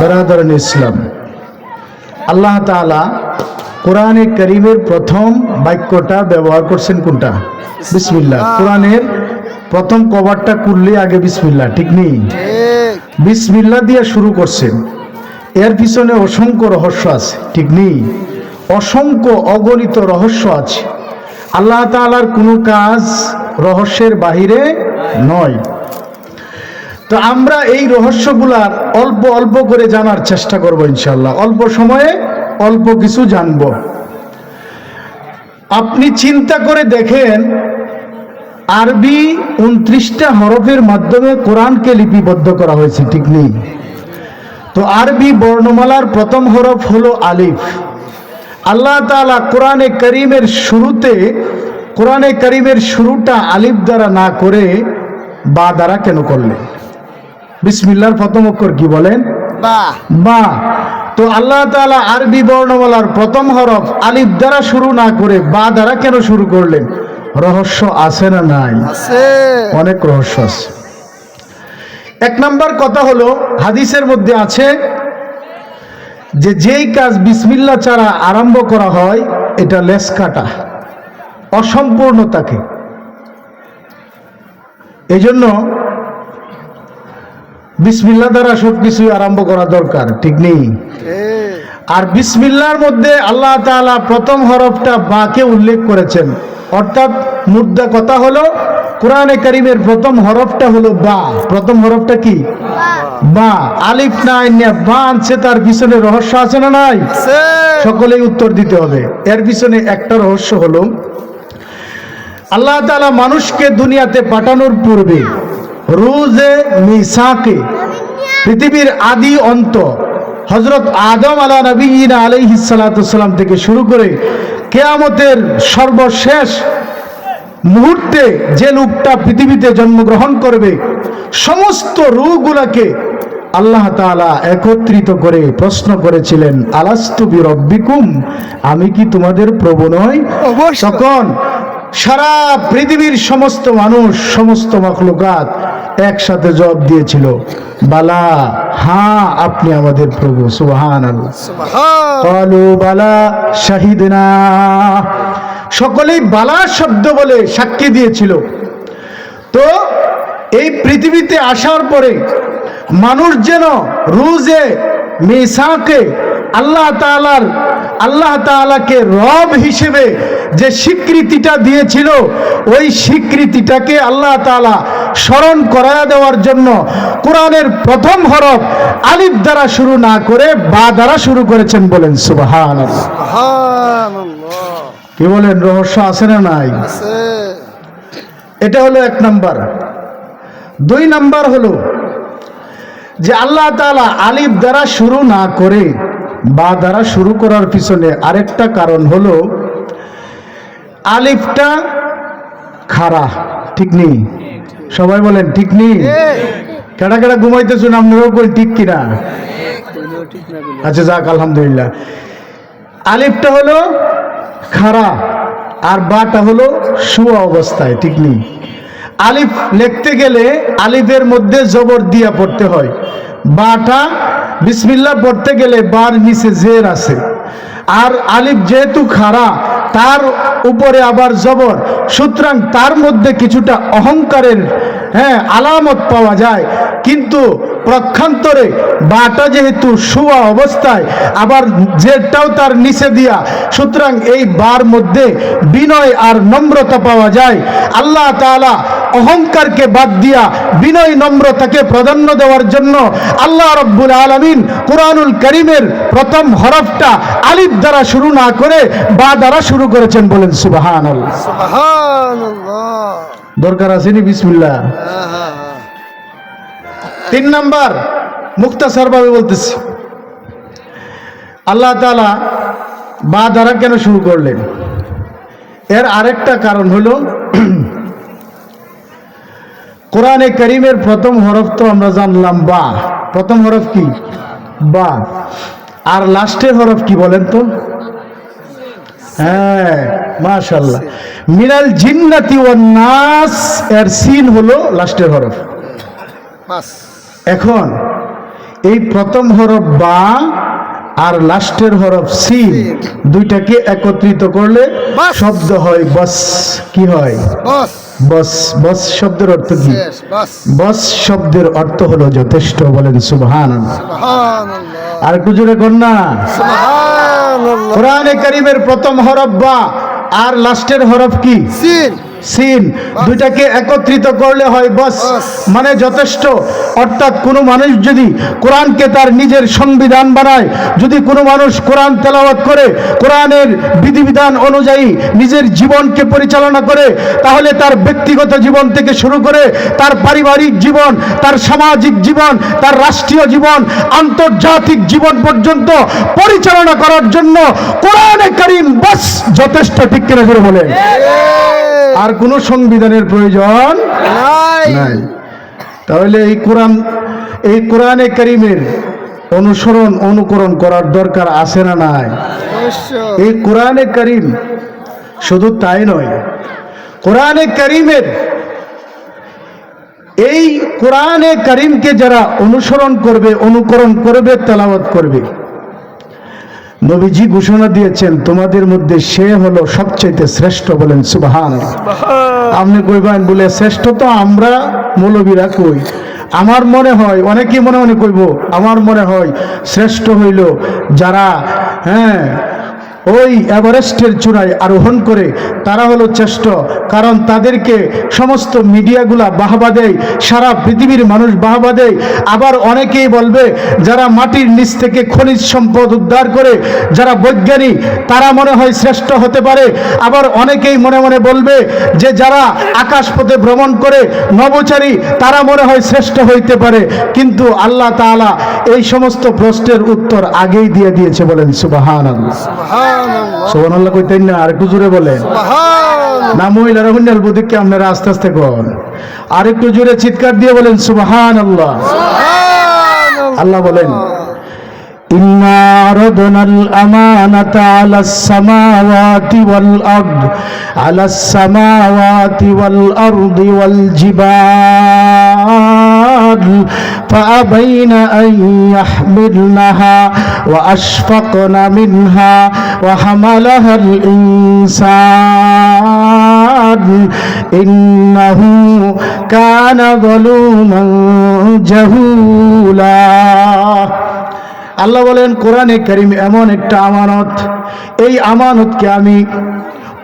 বেরাদরান ইসলাম আল্লাহ তাআলা কোরআনে করিমের প্রথম বাক্যটা ব্যবহার করছেন কোনটা? বিসমিল্লাহ। কোরআনের প্রথম কভারটা করলে আগে বিসমিল্লাহ ঠিক নেই? বিসমিল্লাহ দিয়ে শুরু করছেন এর পিছনে অসংখ্য রহস্য আছে ঠিক নেই? অসংখ্য অগণিত রহস্য আছে। আল্লাহ তাআলার কোনো কাজ রহস্যের বাহিরে নয়। তো আমরা এই রহস্যগুলার অল্প অল্প করে জানার চেষ্টা করব ইনশাল্লাহ অল্প সময়ে অল্প কিছু জানব। আপনি চিন্তা করে দেখেন, আরবি উনত্রিশটা হরফের মাধ্যমে কোরআনকে লিপিবদ্ধ করা হয়েছে, ঠিক নেই? তো আরবি বর্ণমালার প্রথম হরফ হলো আলিফ। আল্লাহ তাআলা কোরআনে করিমের শুরুতে, কোরআনে করিমের শুরুটা আলিফ দ্বারা না করে বা দ্বারা কেন করলেন? বিসমিল্লার প্রথম অক্ষর কি বলেন? বা। তো আল্লাহ তাআলা আরবি বর্ণমালার প্রথম হরফ আলিফ দ্বারা শুরু না করে বা দ্বারা কেন শুরু করলেন? রহস্য আছে না নাই? অনেক রহস্য আছে। এক নাম্বার কথা হলো হাদিসের মধ্যে আছে যে যেই কাজ বিসমিল্লা ছাড়া আরম্ভ করা হয় এটা লেস কাটা অসম্পূর্ণতাকে। এই জন্য বিসমিল্লা দ্বারা সব কিছুই আরম্ভ করা দরকার, ঠিক নেই? আর বিসমিল্লার মধ্যে আল্লাহ তাআলা প্রথম হরফটা বাকে উল্লেখ করেছেন। অর্থাৎ মুদ্রা কথা হলো কোরআনে কারিমের প্রথম হরফটা হলো বা। প্রথম হরফটা কি? বা। আলিফ নাই বা আনছে তার পিছনে রহস্য আছে না নাই? সকলেই উত্তর দিতে হবে। এর পিছনে একটা রহস্য হলো, আল্লাহ তাআলা মানুষকে দুনিয়াতে পাঠানোর পূর্বে রুজে মিসাকে পৃথিবীর আদি অন্ত। হজরত আদম আলা নবীনা আলাইহিস সালাম থেকে শুরু করে কেয়ামতের সর্বশেষ মুহূর্তে যে লোকটা পৃথিবীতে জন্মগ্রহণ করবে সমস্ত রুগুলাকে আল্লাহ তাআলা একত্রিত করে প্রশ্ন করেছিলেন আলাস্তু রব্বিকুম আমি কি তোমাদের প্রভু নই? তখন সারা পৃথিবীর সমস্ত মানুষ সমস্ত মখলুকাত একসাথে জবাব দিয়েছিল বালা হ্যাঁ আপনি আমাদের প্রভু কলু বালা শাহিদনা। সকলেই বালা শব্দ বলে সাক্ষী দিয়েছিল। তো এই পৃথিবীতে আসার পরে মানুষ যেন রুজে মেসাকে আল্লাহ তাআলার আল্লাহ তাআলাকে রব হিসেবে যে স্বীকৃতিটা দিয়েছিল ওই স্বীকৃতিটাকে আল্লাহ তাআলা স্মরণ করায়া দেওয়ার জন্য কোরআনের প্রথম হরফ আলিফ দ্বারা শুরু না করে বা দ্বারা শুরু করেছেন বলেন সুবাহান কি বলেন রহস্য আছে না নাই? এটা হলো এক নাম্বার। দুই নাম্বার হলো যে আল্লাহ তাআলা আলিফ দ্বারা শুরু না করে বা দ্বারা শুরু করার পিছনে আরেকটা কারণ হলো আলিফটা খাড়া, ঠিক নেই। সবাই বলেন, ঠিক নেই। কেডা কেডা ঘুমাইতেছেন, আপনারাও কই ঠিক কিনা? আচ্ছা যাক, আলহামদুলিল্লাহ। আলিফটা হলো খাড়া, আর বাটা হলো শুয়া অবস্থায়, ঠিক নেই। আলিফ লিখতে গেলে আলিফের মধ্যে জবর দিয়া পড়তে হয়। বাটা, বিসমিল্লাহ পড়তে গেলে বার নিচে জের আছে। আর আলিফ যেহেতু খাড়া তার উপরে আবার জবর। সুতরাং তার মধ্যে কিছুটা অহংকারের হ্যাঁ আলামত পাওয়া যায়। কিন্তু প্রক্ষান্তরে বাটা যেহেতু শুয়া অবস্থায়, আবার জেরটাও তার নিচে দিয়া, সুতরাং এই বার মধ্যে বিনয় আর নম্রতা পাওয়া যায়। আল্লাহ তাআলা অহংকারকে বাদ দিয়া বিনয় নম্রতাকে প্রাধান্য দেওয়ার জন্য আল্লাহ রব্বুল আলামিন কোরআনুল করিমের প্রথম হরফটা আলিফ দ্বারা শুরু না করে বা দ্বারা শুরু করেছেন বলেন সুবাহান দরকার আসেনি বিসমিল্লাহ। আহা তিন নাম্বার মুক্তাসার ভাবে বলতেছি। আল্লাহ তাআলা বা দ্বারা কেন শুরু করলেন? এর আরেকটা কারণ হলো কোরআনে করিমের প্রথম হরফ তো আমরা জানলাম বা। প্রথম হরফ কি? বা। আর লাস্টের হরফ কি বলেন তো? হ্যাঁ মাশাল্লাহ মিনাল জিন্নাতি ওয়ান নাস এর সিন হলো লাস্টের হরফ। এখন এই প্রথম হরফ বা আর লাস্টের হরফ সিন দুইটাকে একত্রিত করলে শব্দ হয় বস। কি হয়? বস। বস। শব্দের অর্থ কি? বস। শব্দের অর্থ হলো যথেষ্ট বলেন সুবহান আর একটু জোরে সুবহানাল্লাহ কোরআনে কারিমের প্রথম হরফ বা আর লাস্টের হরফ কি? সিন সিন। দুইটাকে একত্রিত করলে হয় বস। মানে যথেষ্ট। অর্থাৎ কোনো মানুষ যদি কোরআনকে তার নিজের সংবিধান বানায় যদি কোনো মানুষ কোরআন তেলাওয়াত করে কোরআনের বিধিবিধান অনুযায়ী নিজের জীবনকে পরিচালনা করে তাহলে তার ব্যক্তিগত জীবন থেকে শুরু করে তার পারিবারিক জীবন তার সামাজিক জীবন তার রাষ্ট্রীয় জীবন আন্তর্জাতিক জীবন পর্যন্ত পরিচালনা করার জন্য কোরআনে করিম বস যথেষ্ট ঠিক করে বলে আর কোনো সংবিধানের প্রয়োজন নাই। তাহলে এই কোরআন এই কোরআনে করিমের অনুসরণ অনুকরণ করার দরকার আছে না নাই? এই কোরআনে করিম শুধু তাই নয় কোরআনে করিমের এই কোরআনে করিমকে যারা অনুসরণ করবে অনুকরণ করবে তেলাওয়াত করবে নবীজি ঘোষণা দিয়েছেন তোমাদের মধ্যে সে হলো সবচাইতে শ্রেষ্ঠ বলেন সুবাহান আপনি কইবেন বলে শ্রেষ্ঠ তো আমরা মৌলবীরা কই। আমার মনে হয় অনেকেই মনে মনে কইব আমার মনে হয় শ্রেষ্ঠ হইল যারা হ্যাঁ ওই এভারেস্টের চূড়ায় আরোহণ করে তারা হলো শ্রেষ্ঠ, কারণ তাদেরকে সমস্ত মিডিয়াগুলা বাহবা দেয়, সারা পৃথিবীর মানুষ বাহবা দেয়। আবার অনেকেই বলবে, যারা মাটির নিচ থেকে খনিজ সম্পদ উদ্ধার করে, যারা বৈজ্ঞানিক, তারা মনে হয় শ্রেষ্ঠ হতে পারে। আবার অনেকেই মনে মনে বলবে যে, যারা আকাশপথে ভ্রমণ করে নবচারী, তারা মনে হয় শ্রেষ্ঠ হইতে পারে। কিন্তু আল্লাহ তাআলা এই সমস্ত প্রশ্নের উত্তর আগেই দিয়ে দিয়েছে বলেন সুবাহান আল্লাহ সুবহানাল্লাহ সোহান আল্লাহ কইতেন না আর একটু জোরে বলেন সুবহানাল্লাহ না মহিলারা হুন্যাল বুদিককে আপনারা আস্তে আস্তে কন আর একটু জোরে চিৎকার দিয়ে বলেন সুবাহান আল্লাহ সুবহানাল্লাহ আল্লাহ বলেন إنا عرضنا الأمانة على السماوات والأرض على السماوات والأرض والجبال فأبين أن يحملنها وأشفقن منها وحملها الإنسان إنه كان ظلوما جهولا আল্লাহ বলেন কোরআনে করিম এমন একটা আমানত এই আমানতকে আমি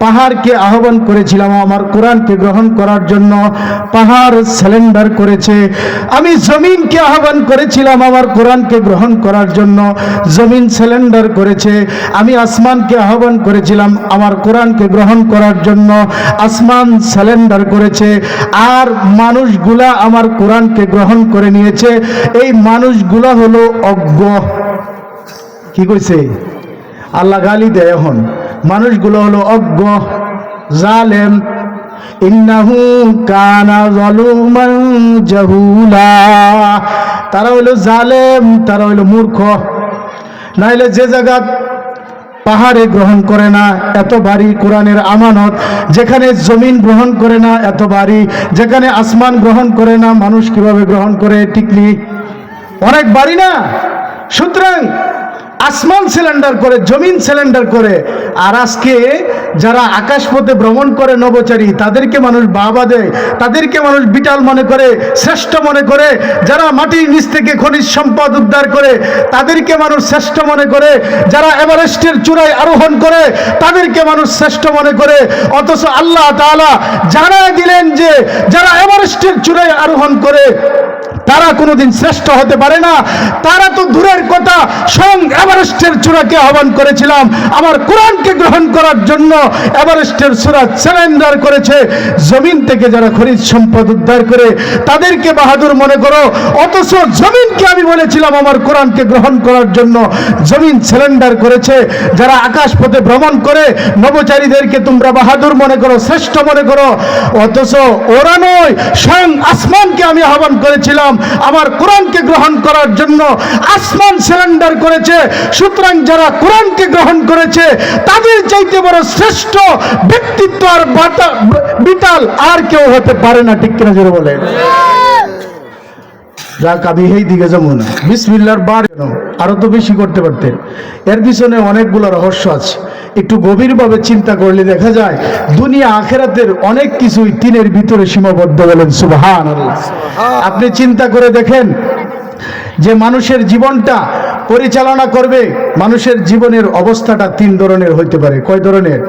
পাহাড়কে আহ্বান করেছিলাম, আমার কোরআনকে গ্রহণ করার জন্য পাহাড় স্যালেন্ডার করেছে। আমি জমিনকে আহ্বান করেছিলাম, আমার কোরআনকে গ্রহণ করার জন্য জমিন স্যালেন্ডার করেছে। আমি আসমানকে আহ্বান করেছিলাম, আমার কোরআনকে গ্রহণ করার জন্য আসমান স্যালেন্ডার করেছে। আর মানুষগুলা আমার কোরআনকে গ্রহণ করে নিয়েছে। এই মানুষগুলা হলো অজ্ঞ। কি কইছে? আল্লাহ গালি দেয় এখন। মানুষগুলো হলো অজ্ঞ, জালেম। ইন্নাহু কানা জালুমান জাহুলা। তারা হলো জালেম, তারা হলো মূর্খ। নাইলে যে জায়গা পাহাড়ে গ্রহণ করে না, এত ভারী কোরআনের আমানত। যেখানে জমিন গ্রহণ করে না, এত ভারী। যেখানে আসমান গ্রহণ করে না, মানুষ কীভাবে গ্রহণ করে টিকলি অনেক বাড়ি না? সুতরাং আসমান সিলিন্ডার করে, জমিন সিলিন্ডার করে। আর আজকে যারা আকাশপথে ভ্রমণ করে নবচারী, তাদেরকে মানুষ বাবা দেয়, তাদেরকে মানুষ বিটাল মনে করে, শ্রেষ্ঠ মনে করে। যারা মাটির নিচ থেকে খনিজ সম্পদ উদ্ধার করে, তাদেরকে মানুষ শ্রেষ্ঠ মনে করে। যারা এভারেস্টের চূড়ায় আরোহণ করে, তাদেরকে মানুষ শ্রেষ্ঠ মনে করে। অথচ আল্লাহ তাআলা জানায় দিলেন যে, যারা এভারেস্টের চূড়ায় আরোহণ করে তারা কোনোদিন শ্রেষ্ঠ হতে পারে না। তারা তো দূরের কথা, স্বয়ং এভারেস্টের চূড়াকে আহ্বান করেছিলাম। আমার কোরআনকে গ্রহণ করার জন্য এভারেস্টের চূড়া স্যালেন্ডার করেছে। জমিন থেকে যারা খনিজ সম্পদ উদ্ধার করে, তাদেরকে বাহাদুর মনে করো, অথচ জমিনকে আমি বলেছিলাম আমার কোরআনকে গ্রহণ করার জন্য। জমিন স্যালেন্ডার করেছে। যারা আকাশ পথে ভ্রমণ করে, নবচারীদেরকে তোমরা বাহাদুর মনে করো, শ্রেষ্ঠ মনে করো। অথচ ওরা নয়, স্বয়ং আসমানকে আমি আহ্বান করেছিলাম। আমার কোরআনকে গ্রহণ করার জন্য আসমান সিলেন্ডার করেছে। সুতরাং যারা কোরআনকে গ্রহণ করেছে, তাদের চাইতে বড় শ্রেষ্ঠ ব্যক্তিত্ব আর বিতাল আর কেউ হতে পারে না। ঠিক কিনা জোরে বলে যাক আমি এই দিকে যেমন। বিসমিল্লার বার কেন আরও তো বেশি করতে পারতেন এর পিছনে অনেকগুলো রহস্য আছে। একটু গভীরভাবে চিন্তা করলে দেখা যায়, দুনিয়া আখেরাতের অনেক কিছুই তিনের ভিতরে সীমাবদ্ধ বলেন সুবাহান আপনি চিন্তা করে দেখেন যে মানুষের জীবনটা পরিচালনা করবে, মানুষের জীবনের অবস্থাটা তিন ধরনের হইতে পারে। কয় ধরনের?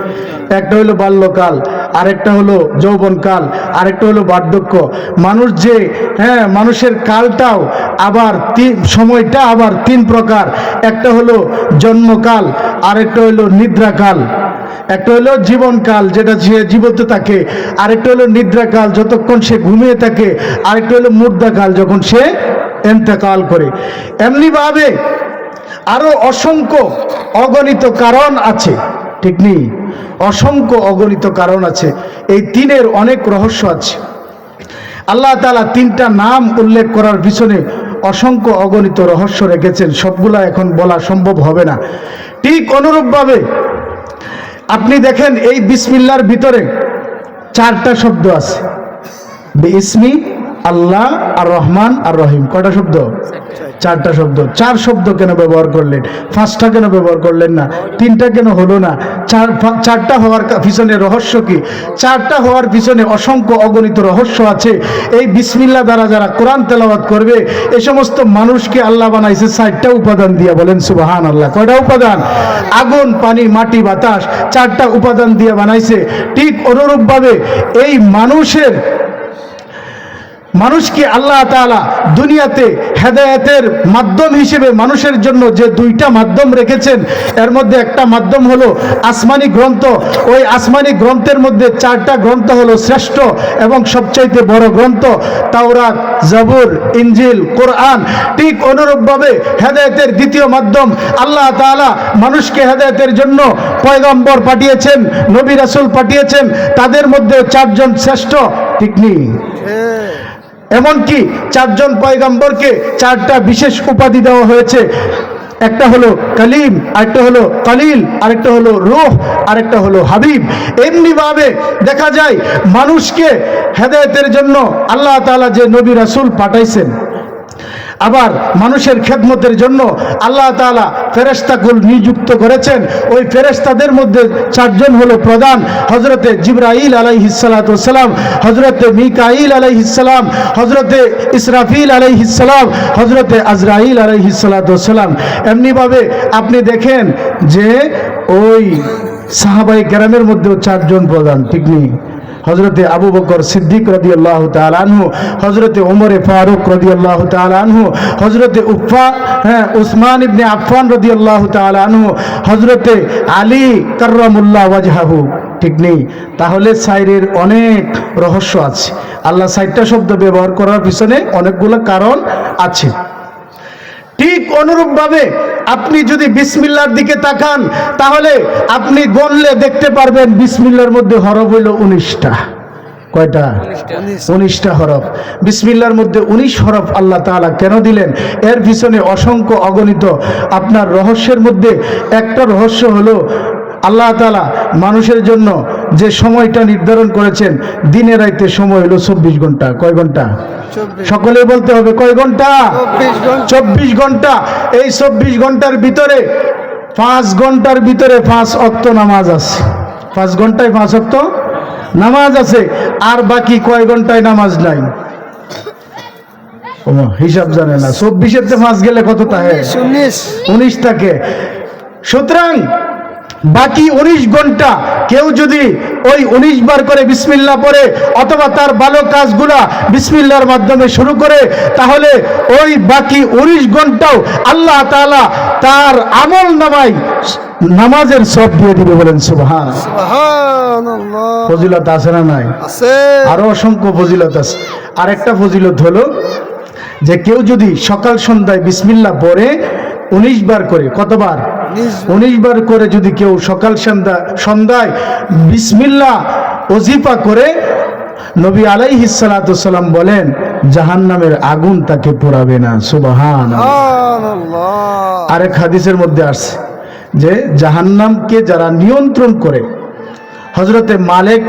একটা হলো বাল্যকাল, আরেকটা হলো যৌবনকাল, আরেকটা হলো বার্ধক্য। মানুষ যে হ্যাঁ মানুষের কালটাও আবার তিন সময়টা আবার তিন প্রকার। একটা হলো জন্মকাল, আরেকটা হলো নিদ্রাকাল। একটা হলো জীবনকাল, যেটা সে জীবিত থাকে। আরেকটা হলো নিদ্রাকাল, যতক্ষণ সে ঘুমিয়ে থাকে। আরেকটা হলো মুর্দাকাল, যখন সে এন্তেকাল করে। এমনিভাবে আরও অসংখ্য অগণিত কারণ আছে, ঠিক নেই? অসংখ্য অগণিত কারণ আছে। এই তিনের অনেক রহস্য আছে। আল্লাহ তালা তিনটা নাম উল্লেখ করার পিছনে অসংখ্য অগণিত রহস্য রেখেছেন। সবগুলা এখন বলা সম্ভব হবে না। ঠিক অনুরূপভাবে আপনি দেখেন এই বিসমিল্লার ভিতরে চারটা শব্দ আছে। ইসমি আল্লাহ আর রহমান আর রহিম কয়টা শব্দ? চারটা শব্দ। চার শব্দ কেন ব্যবহার করলেন? পাঁচটা কেন ব্যবহার করলেন না? তিনটা কেন হলো না? চার চারটা হওয়ার পিছনে রহস্য কি? চারটা হওয়ার পিছনে অসংখ্য অগণিত রহস্য আছে। এই বিসমিল্লা দ্বারা যারা কোরআন তেলাওয়াত করবে, এ সমস্ত মানুষকে আল্লাহ বানাইছে চারটা উপাদান দিয়া বলেন সুবাহান আল্লাহ কয়টা উপাদান? আগুন, পানি, মাটি, বাতাস, চারটা উপাদান দিয়ে বানাইছে। ঠিক অনুরূপভাবে এই মানুষের মানুষকে আল্লাহ তাআলা দুনিয়াতে হেদায়েতের মাধ্যম হিসেবে মানুষের জন্য যে দুইটা মাধ্যম রেখেছেন, এর মধ্যে একটা মাধ্যম হলো আসমানি গ্রন্থ। ওই আসমানি গ্রন্থের মধ্যে চারটা গ্রন্থ হলো শ্রেষ্ঠ এবং সবচাইতে বড় গ্রন্থ, তাওরাত, জাবুর ইঞ্জিল কোরআন। ঠিক অনুরূপভাবে হেদায়তের দ্বিতীয় মাধ্যম আল্লাহ তাআলা মানুষকে হেদায়তের জন্য পয়গম্বর পাঠিয়েছেন, নবী রাসুল পাঠিয়েছেন, তাদের মধ্যে চারজন শ্রেষ্ঠ। ঠিক নেই? এমনকি চারজন পয়গম্বরকে চারটা বিশেষ উপাধি দেওয়া হয়েছে। একটা হলো কালিম, আরেকটা হলো কালিল, আরেকটা হলো রোহ, আরেকটা হলো হাবিব। এমনিভাবে দেখা যায়, মানুষকে হেদায়তের জন্য আল্লাহ তালা যে নবী রাসুল পাঠাইছেন। আবার মানুষের খেদমতের জন্য আল্লাহ তাআলা ফেরেশতাকুল নিযুক্ত করেছেন। ওই ফেরেশতাদের মধ্যে চারজন হলো প্রধান হজরতে জিব্রাইল আলাইহিসালাম হজরতে মিকাইল আলাইহিসালাম হজরতে ইসরাফিল আলাইহিসালাম হজরতে আজরাইল আলাইহিসালাম এমনিভাবে আপনি দেখেন যে ওই সাহাবাই গ্রামের মধ্যেও চারজন প্রধান, ঠিক নেই? হজরতে আবু বকর সিদ্দিক রদি আল্লাহ তালু হজরতে ওমরে ফারুক রদি আল্লাহ তালু হজরতে উফা হ্যাঁ উসমান ইবনে আফফান রদি আল্লাহ তালু হজরতে আলী কার্রামুল্লাহ ওয়াজহাহু। ঠিক নেই। তাহলে সাইরের অনেক রহস্য আছে। আল্লাহ সাইটটা শব্দ ব্যবহার করার পিছনে অনেকগুলো কারণ আছে। ঠিক অনুরূপভাবে আপনি যদি বিসমিল্লার দিকে তাকান তাহলে আপনি গণলে দেখতে পারবেন বিসমিল্লার মধ্যে হরফ হইল উনিশটা। কয়টা? উনিশটা হরফ। বিসমিল্লার মধ্যে উনিশ হরফ আল্লাহ তাআলা কেন দিলেন? এর পিছনে অসংখ্য অগণিত আপনার রহস্যের মধ্যে একটা রহস্য হলো আল্লাহ তাআলা মানুষের জন্য যে সময়টা নির্ধারণ করেছেন দিনে রাইতে সময় হলো চব্বিশ ঘণ্টা। কয় ঘণ্টা? সকলে বলতে হবে কয় ঘণ্টা? চব্বিশ ঘণ্টা। এই চব্বিশ ঘণ্টার ভিতরে পাঁচ ঘণ্টার ভিতরে পাঁচ অক্ত নামাজ আছে। পাঁচ ঘন্টায় পাঁচ অক্ত নামাজ আছে। আর বাকি কয় ঘন্টায় নামাজ নাই? হিসাব জানে না। চব্বিশের পাঁচ গেলে কত থাকে উনিশ। উনিশ থাকে। সুতরাং বাকি উনিশ ঘণ্টা কেউ যদি ওই উনিশ বার করে বিসমিল্লা পড়ে অথবা তার ভালো কাজগুলা বিসমিল্লার মাধ্যমে শুরু করে তাহলে ওই বাকি উনিশ ঘন্টাও আল্লাহ তাআলা তার আমল নামাই নামাজের সব দিয়ে দিবে বলেন সুবহান। ফজিলত আছে না নাই? আরও অসংখ্য ফজিলত আছে। আরেকটা ফজিলত হলো যে কেউ যদি সকাল সন্ধ্যায় বিসমিল্লা পড়ে উনিশ বার করে কতবার? উনিশ বার। করে যদি কেউ সকাল সন্ধ্যা সন্ধ্যায় বিসমিল্লা ওজিফা করে নবী আলাইহি সালাম বলেন জাহান্নামের আগুন তাকে পোড়াবে না সুবহান আরেক হাদিসের মধ্যে আসছে যে জাহান্নামকে যারা নিয়ন্ত্রণ করে হজরতে মালেক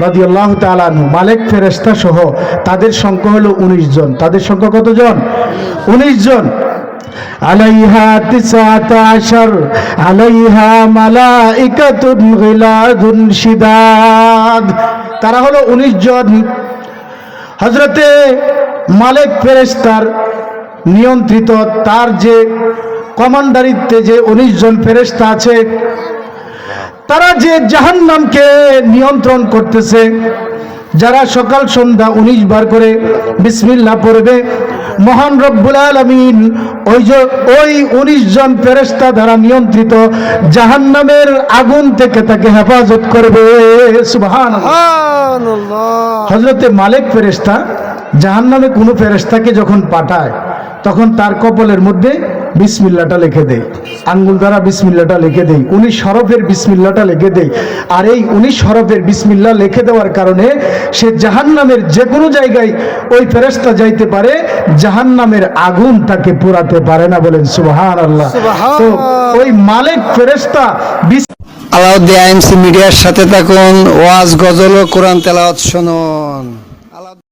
রাদিয়াল্লাহু তাআলা আনহু মালিক ফেরেশতা সহ তাদের সংখ্যা হলো উনিশ জন। তাদের সংখ্যা কতজন? উনিশ জন। আলাইহা তিসাতা আশার, আলাইহা মালাইকাতুন গিলাদুন শিদাদ। তারা হলো উনিশ জন। হজরতে মালিক ফেরেশতার নিয়ন্ত্রিত তার যে কমান্ডারিত্বে যে উনিশ জন ফেরেশতা আছে, তারা যে জাহান্নামকে নিয়ন্ত্রণ করতেছে, যারা সকাল সন্ধ্যা উনিশ বার করে বিসমিল্লাহ পড়বে মহান রব্বুল আলমিন ওই যে ওই উনিশ জন ফেরেস্তা দ্বারা নিয়ন্ত্রিত জাহান্নামের আগুন থেকে তাকে হেফাজত করবে। সুবহান সুবহানাল্লাহ। হজরতে মালিক ফেরেস্তা জাহান্নামে কোনো ফেরেস্তাকে যখন পাঠায় তখন তার কপলের মধ্যে বিসমিল্লাটা লিখে দেয় আঙ্গুল দ্বারা বিসমিল্লাটা লিখে দেয় উনি শরফের বিসমিল্লাটা লিখে দেয় আর এই উনি শরফের বিসমিল্লা লিখে দেওয়ার কারণে সে জাহান্নামের যে কোনো জায়গায় ওই ফেরেস্তা যাইতে পারে জাহান্নামের আগুন তাকে পোড়াতে পারে না বলেন সুবহান আল্লাহ তো ওই মালিক ফেরেস্তা আলাউদ্দিন আইএমসি মিডিয়ার সাথে থাকুন ওয়াজ গজল ও কোরআন তেলাওয়াত শুনুন।